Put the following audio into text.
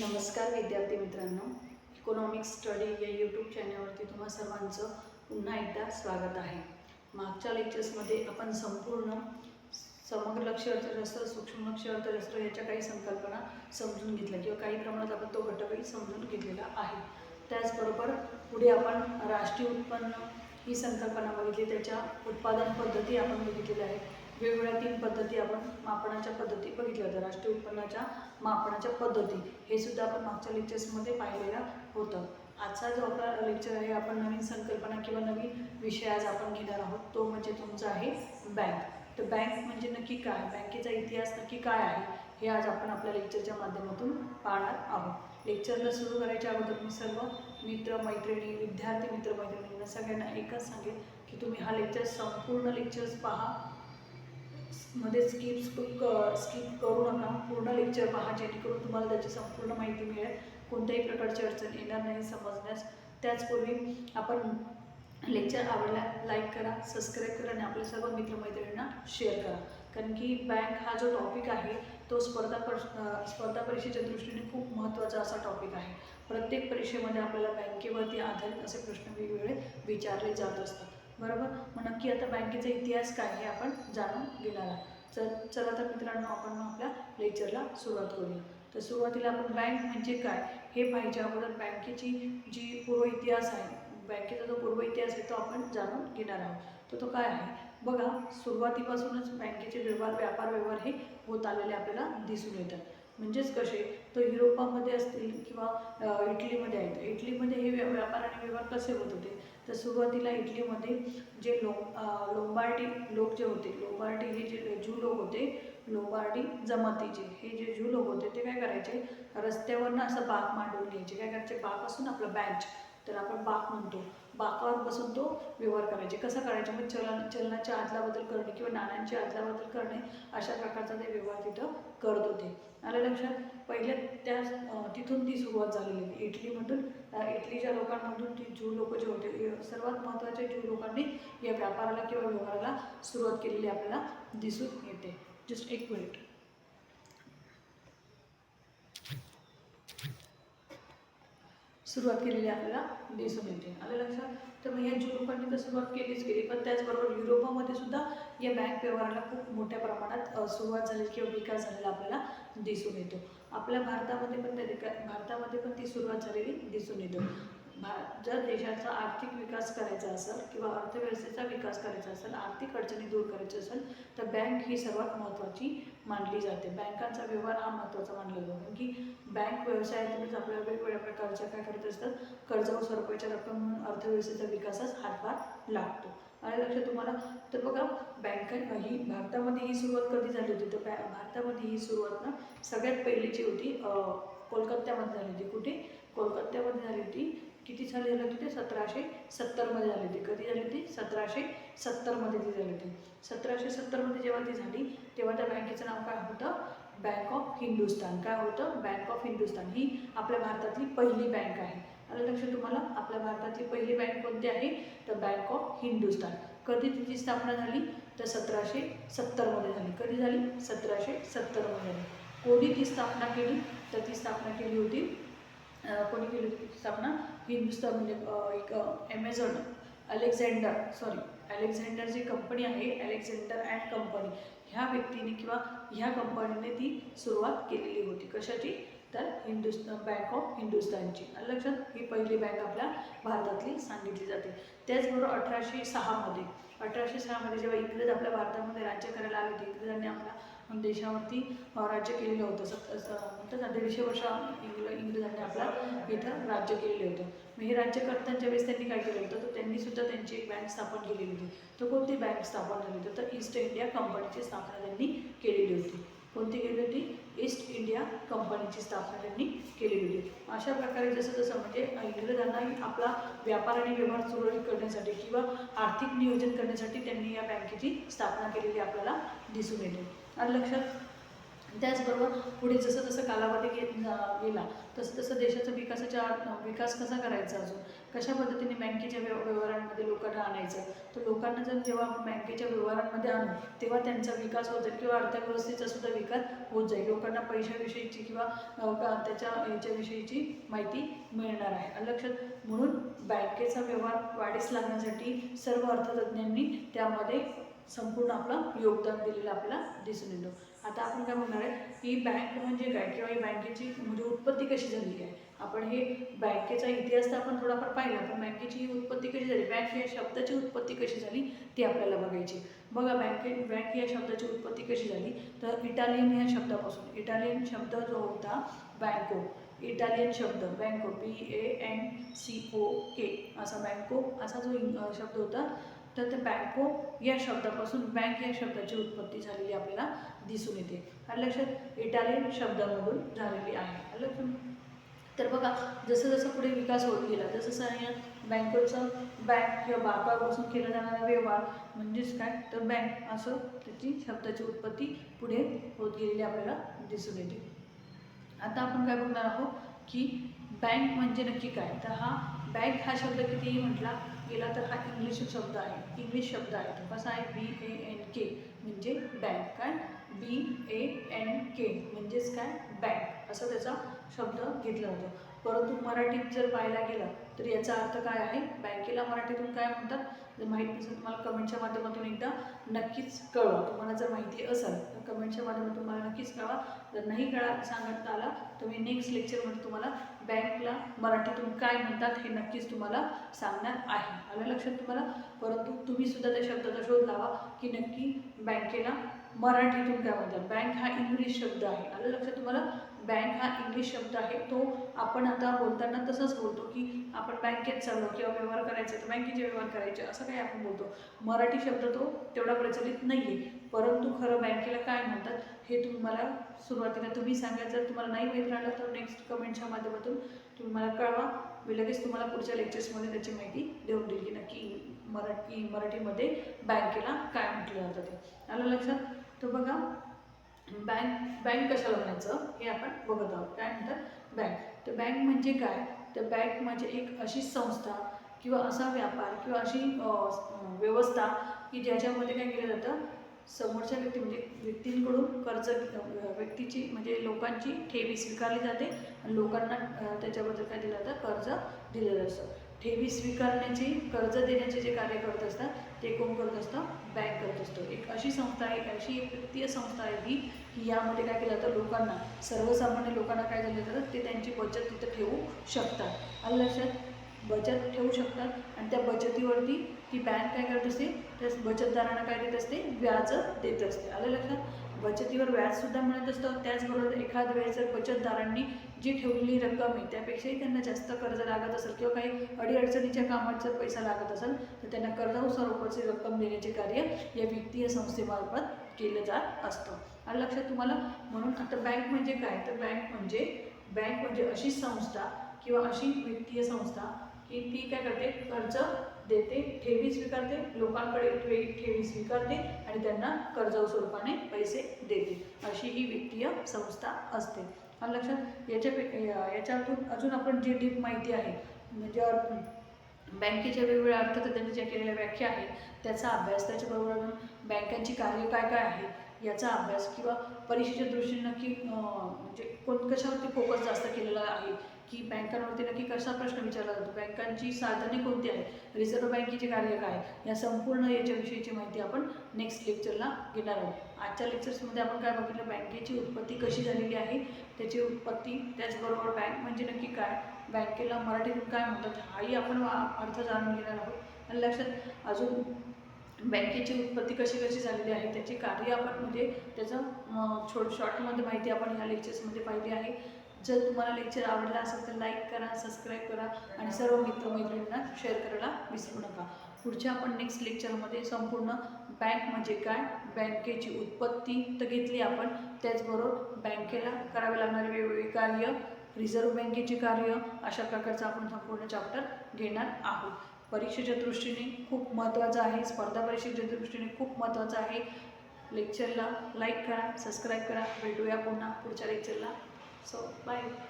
नमस्कार विद्यार्थी मित्रांनो. इकॉनॉमिक स्टडी या यूट्यूब चॅनलवरती तुम्हा सर्वांचं पुन्हा एकदा स्वागत आहे. मागच्या लेक्चर्समध्ये आपण संपूर्ण समग्र लक्ष अर्थशास्त्र सूक्ष्म लक्ष अर्थशास्त्र याच्या काही संकल्पना समजून घेतल्या किंवा काही प्रमाणात आपण तो घटकही समजून घेतलेला आहे. त्याचबरोबर पुढे आपण राष्ट्रीय उत्पन्न ही संकल्पना बघितली त्याच्या उत्पादन पद्धती आपण बघितलेल्या आहेत. वेगवेगळ्या तीन पद्धती आपण मापनाच्या पद्धती बघितल्या होत्या. राष्ट्रीय उत्पन्नाच्या मापनाच्या पद्धती. हे सुद्धा आपण मागच्या लेक्चर्समध्ये पाहिलेलं होतं. आजचा जो आपला लेक्चर आहे आपण नवीन संकल्पना किंवा नवीन विषय आज आपण घेणार आहोत तो म्हणजे तुमचा आहे बँक तर बँक म्हणजे नक्की काय? बँकेचा इतिहास नक्की काय आहे हे आज आपण आपल्या लेक्चरच्या माध्यमातून पाहणार आहोत. लेक्चरला सुरू करायच्या अगोदर मी सर्व मित्र मैत्रिणी विद्यार्थी मित्र मैत्रिणींना सगळ्यांना एकच सांगेन की तुम्ही हा लेक्चर संपूर्ण लेक्चर्स पहा. मध्ये स्किप स्किप uh, करू नका. पूर्ण लेक्चर पहा जेणेकरून तुम्हाला त्याची संपूर्ण माहिती मिळेल. कोणत्याही प्रकारची अडचण येणार नाही समजण्यास. त्याचपूर्वी आपण लेक्चर आवडला लाईक करा सबस्क्राईब करा आणि आपल्या सर्व मित्रमैत्रिणींना शेअर करा. कारण की बँक हा जो टॉपिक आहे तो स्पर्धा पर uh, स्पर्धा परीक्षेच्या दृष्टीने खूप महत्त्वाचा असा टॉपिक आहे. प्रत्येक परीक्षेमध्ये आपल्याला बँकेवरती आधारित असे प्रश्न वेगवेगळे विचारले जात असतात. बरोबर? मग नक्की आता बँकेचा इतिहास काय हे आपण जाणून घेणार आहोत. चल चला तर मित्रांनो आपण मग आपल्या लेक्चरला सुरुवात करूया. तर सुरुवातीला आपण बँक म्हणजे काय? हे पाहिजे अगोदर बँकेची जी पूर्व इतिहास आहे बँकेचा जो पूर्व इतिहास आहे तो आपण जाणून घेणार आहोत. तर तो काय आहे? बघा सुरुवातीपासूनच बँकेचे व्यवहार व्यापार व्यवहार हे होत आलेले आपल्याला दिसून येतात. म्हणजेच कसे? तो युरोपामध्ये असतील किंवा इटलीमध्ये आहेत. इटलीमध्ये हे व्यापार आणि व्यवहार कसे होत होते? तर सुरुवातीला इटलीमध्ये जे लो लोंबार्डी लोक जे होते लोंबार्डी हे जे जू लोक होते लोंबार्डी जमातीचे हे जे जू लोक होते ते काय करायचे? रस्त्यावरनं असं बाग मांडून घ्यायचे. काय करायचे? बाग असून आपलं बँच तर आपण बाग म्हणतो. बाकावर बसून तो व्यवहार करायचे. कसं करायचे? मग चलन चलनाच्या आदलाबदल करणे किंवा नाण्यांची आदलाबदल करणे अशा प्रकारचा ते व्यवहार तिथं करत होते. आलं लक्षात? पहिले त्या तिथून ती सुरुवात झालेली आहे इटलीमधून इटलीच्या लोकांमधून ती ज्यू लोक जे होते सर्वात महत्त्वाच्या ज्यू लोकांनी या व्यापाराला किंवा व्यवहाराला सुरुवात केलेली आपल्याला दिसून येते. जस्ट एक मिनिट सुरुवात केलेली आपल्याला दिसून येते आलं लक्षात? तर मग या लोकांनी तर सुरुवात केलीच केली पण त्याचबरोबर युरोपामध्ये सुद्धा या बँक व्यवहाराला खूप मोठ्या प्रमाणात सुरुवात झाली किंवा विकास झालेला आपल्याला दिसून येतो. आपल्या भारतामध्ये पण त्या विका भारतामध्ये पण ती सुरुवात झालेली दिसून येतो. भा जर देशाचा आर्थिक विकास करायचा असेल किंवा अर्थव्यवस्थेचा विकास करायचा असेल आर्थिक अडचणी दूर करायची असेल तर बँक ही सर्वात महत्त्वाची मानली जाते. बँकांचा व्यवहार हा महत्त्वाचा मानला जातो. कारण की बँक व्यवसायातूनच आपल्याला वेगवेगळ्या प्रकारच्या काय करत असतात कर्ज व स्वरूपाच्या रक्कम म्हणून अर्थव्यवस्थेचा विकासास हातभार लागतो. आणि लक्षात तुम्हाला तर बघा बँका ही भारतामध्ये ही सुरुवात कधी झाली होती? तर बॅ भारतामध्ये ही सुरुवात ना सगळ्यात पहिली जी होती कोलकात्यामध्ये झाली होती. कुठे? कोलकात्यामध्ये झाली होती किती साली झाली होती ते? सतराशे सत्तरमध्ये झाली होती. कधी झाली होती? सतराशे सत्तरमध्ये ती झाली होती. सतराशे सत्तरमध्ये जेव्हा ती झाली तेव्हा त्या बँकेचं नाव काय होतं? बँक ऑफ हिंदुस्तान काय होतं? बँक ऑफ हिंदुस्तान ही आपल्या भारतातली पहिली बँक आहे. आलं लक्षात तुम्हाला? आपल्या भारतातली पहिली बँक कोणती आहे? तर बँक ऑफ हिंदुस्तान कधी तिची स्थापना झाली? तर सतराशे सत्तरमध्ये झाली. कधी झाली? सतराशे सत्तरमध्ये झाली. कोणी ती स्थापना केली? तर ती स्थापना केली होती कोणी केली होती ती स्थापना? हिंदुस्तान म्हणजे एक Amazon Alexander sorry Alexander ji company आहे अलेक्झांडर अँड कंपनी ह्या व्यक्तीने किंवा ह्या कंपनीने ती सुरुवात केलेली होती. कशाची? तर हिंदुस्तान बँक ऑफ हिंदुस्तानची लक्षात ही पहिली बँक आपल्या भारतातली सांगितली जाते. त्याचबरोबर अठराशे सहामध्ये अठराशे सहामध्ये जेव्हा इंग्रज आपल्या भारतामध्ये राज्य करायला आले होते इंग्रजांनी आपला देशावरती राज्य केलेलं होतं. सत म्हणतात दीडशे वर्ष इंग्ल इंग्रजांनी आपला इथं राज्य केलेलं होतं. मग हे राज्य करताना वेळेस त्यांनी काय केलं होतं? तर त्यांनी सुद्धा त्यांची एक बँक स्थापन केलेली होती. तर कोणती बँक स्थापन झाली होती? तर ईस्ट इंडिया कंपनीची स्थापना त्यांनी केलेली होती. कोणती केली होती? ईस्ट इंडिया कंपनीची स्थापना त्यांनी केलेली होती. अशा प्रकारे जसं जसं म्हणजे इंग्रजांना आपला व्यापार आणि व्यवहार सुरळीत करण्यासाठी किंवा आर्थिक नियोजन करण्यासाठी त्यांनी या बँकेची स्थापना केलेली आपल्याला दिसून येते. आणि लक्षात त्याचबरोबर पुढे जसं जसं कालावधी घेत गेला तसं तसं देशाचा विकासाच्या विकास कसा करायचा अजून? कशा पद्धतीने बँकेच्या व्यव व्यवहारांमध्ये लोकांना आणायचं? तर लोकांना जर जेव्हा आपण बँकेच्या व्यवहारांमध्ये आणू तेव्हा त्यांचा विकास होत जाईल किंवा अर्थव्यवस्थेचा सुद्धा विकास होत जाईल. लोकांना पैशाविषयीची किंवा त्याच्या याच्याविषयीची माहिती मिळणार आहे. आलं लक्षात म्हणून बँकेचा व्यवहार वाढीस लागण्यासाठी सर्व अर्थतज्ञांनी त्यामध्ये संपूर्ण आपलं योगदान दिलेलं आपल्याला दिसून येतं. आता आपण काय म्हणणार आहे ही बँक म्हणजे काय किंवा ही बँकेची म्हणजे उत्पत्ती कशी झाली आहे? आपण हे बँकेचा इतिहास तर आपण थोडाफार पाहिला पण बँकेची ही उत्पत्ती कशी झाली? बँक या शब्दाची उत्पत्ती कशी झाली ती आपल्याला बघायची बघा बँके बँक या शब्दाची उत्पत्ती कशी झाली? तर इटालियन या शब्दापासून. इटालियन शब्द जो होता बँको. इटालियन शब्द बँको बी ए एन सी ओ के असा बँको असा जो शब्द होता तर ते बँको हो, या शब्दापासून बँक या शब्दाची उत्पत्ती झालेली आपल्याला दिसून येते. आणि लक्षात इटालियन शब्दामधून झालेली आहे. लक्षात? तर बघा जसं जसं पुढे विकास होत गेला जसं या बँकोचं बँक किंवा बापापासून केला जाणारा व्यवहार म्हणजेच काय? तर बँक असं त्याची शब्दाची उत्पत्ती पुढे होत गेलेली आपल्याला दिसून येते. आता आपण काय बघणार आहोत की बँक म्हणजे नक्की काय? तर हा बँक हा शब्द कितीही म्हटला गेला तर हा इंग्लिश शब्द आहे. इंग्लिश शब्द आहे. तो कसा आहे बी ए एन के म्हणजे बँक काय? बी ए एन के म्हणजेच काय? बँक असं त्याचा शब्द घेतला होता. परंतु मराठीत जर पाहायला गेला तर याचा अर्थ काय आहे? बँकेला मराठीतून काय म्हणतात? जर माहीत नसेल तुम्हाला कमेंटच्या माध्यमातून एकदा नक्कीच कळवा. तुम्हाला जर माहिती असेल तर कमेंटच्या माध्यमातून मला नक्कीच कळवा. जर नाही कळा सांगत आला तर मी नेक्स्ट लेक्चरमध्ये तुम्हाला बँकला मराठीतून काय म्हणतात हे नक्कीच तुम्हाला सांगणार आहे. आलं लक्षात तुम्हाला? परंतु तुम्ही सुद्धा त्या शब्दाचा शोध लावा की नक्की बँकेला मराठीतून काय म्हणतात? बँक हा इंग्लिश शब्द आहे. आलं लक्षात तुम्हाला? बँक हा इंग्लिश शब्द आहे तो आपण आता बोलताना तसंच बोलतो की आपण बँकेत चाललो किंवा व्यवहार करायचे तर बँकेचे व्यवहार करायचे असं काही आपण बोलतो. मराठी शब्द तो तेवढा प्रचलित नाही आहे परंतु खरं बँकेला काय म्हणतात हे तुम्हाला सुरुवातीला तुम्ही सांगा जर तुम्हाला नाही माहीत राहिलं तर नेक्स्ट कमेंटच्या माध्यमातून तुम्ही मला कळवा. मी लगेच तुम्हाला पुढच्या लेक्चर्समध्ये त्याची माहिती देऊन देईल की नक्की मराठी मराठीमध्ये बँकेला काय म्हटलं जातं ते. आलं लक्षात? तर बघा बँक बँक कशाला म्हणायचं? हे आपण बघत आहोत. काय म्हणतात? बँक. तर बँक म्हणजे काय? तर बँक म्हणजे एक अशी संस्था किंवा असा व्यापार किंवा अशी व्यवस्था की ज्याच्यामध्ये काय केलं जातं? समोरच्या व्यक्ती म्हणजे व्यक्तींकडून कर्ज व्यक्तीची म्हणजे लोकांची ठेवी स्वीकारली जाते आणि लोकांना त्याच्याबद्दल काय दिलं जातं? कर्ज दिलं जातं ठेवी स्वीकारण्याची कर्ज देण्याचे जे कार्य करत असतात ते कोण करत असतं बँक करत असतो. एक अशी संस्था आहे एक अशी एक वित्तीय संस्था आहे ही की यामध्ये काय केलं जातं लोकांना सर्वसामान्य लोकांना काय झालं जातं ते त्यांची बचत तिथं ठेवू शकतात. आलं लक्षात? बचत ठेवू शकतात आणि त्या बचतीवरती ती बँक काय करत असते त्या बचतदारांना काय देत असते? व्याज देत असते. आलं लक्षात? बचतीवर व्याजसुद्धा मिळत असतं. त्याचबरोबर एखाद वेळेस जर बचतदारांनी जी ठेवलेली रक्कम आहे त्यापेक्षाही त्यांना जास्त कर्ज लागत असेल किंवा काही अडीअडचणीच्या कामात जर पैसा लागत असेल तर त्यांना कर्जाऊ स्वरूपाची रक्कम देण्याचे कार्य या वित्तीय संस्थेमार्फत केलं जात असतं. आणि लक्षात तुम्हाला म्हणून आता बँक म्हणजे काय? तर बँक म्हणजे बँक म्हणजे अशी संस्था किंवा अशी वित्तीय संस्था की ती काय करते? कर्ज देते ठेवी स्वीकारते लोकांकडे ठेवी ठेवी स्वीकारते आणि त्यांना कर्ज स्वरूपाने पैसे देते. अशी ही वित्तीय संस्था असते. आणि लक्षात याच्या याच्यातून अजून आपण जी डीप माहिती आहे म्हणजे बँकेच्या वेगवेगळ्या अर्थतज्ञांनी ज्या केलेल्या व्याख्या आहेत त्याचा अभ्यास त्याच्याबरोबर अजून बँकांची कार्य काय काय आहे याचा अभ्यास किंवा परीक्षेच्या दृष्टीने नक्की म्हणजे कोण कशावरती फोकस जास्त केलेला आहे की बँकांवरती नक्की कसा प्रश्न विचारला जातो? बँकांची साधने कोणती आहेत? रिझर्व्ह बँकेचे कार्य काय? या संपूर्ण याच्याविषयीची माहिती आपण नेक्स्ट लेक्चरला घेणार आहोत. आजच्या लेक्चर्समध्ये आपण काय बघितलं? बँकेची उत्पत्ती कशी झालेली आहे? त्याची उत्पत्ती त्याचबरोबर बँक म्हणजे नक्की काय? बँकेला मराठीतून काय म्हणतात? हाही आपण अर्थ जाणून घेणार आहोत. आणि लक्षात अजून बँकेची उत्पत्ती कशी कशी झालेली आहे? त्याची कार्य आपण म्हणजे त्याचं छोट शॉर्टमध्ये माहिती आपण ह्या लेक्चर्समध्ये पाहिली आहे. जर तुम्हाला लेक्चर आवडला असेल तर लाईक करा सबस्क्राईब करा आणि सर्व मित्रमैत्रिणींना शेअर करायला विसरू नका. पुढच्या आपण नेक्स्ट लेक्चरमध्ये संपूर्ण बँक म्हणजे काय? बँकेची उत्पत्ती तर घेतली आपण. त्याचबरोबर बँकेला करावे लागणारे वेगवेगळे कार्य रिझर्व्ह बँकेचे कार्य अशा प्रकारचं आपण संपूर्ण चॅप्टर घेणार आहोत. परीक्षेच्या दृष्टीने खूप महत्त्वाचं आहे स्पर्धा परीक्षेच्या दृष्टीने खूप महत्त्वाचं आहे. लेक्चरला लाईक करा सबस्क्राईब करा. भेटूया पुन्हा पुढच्या लेक्चरला सो बाय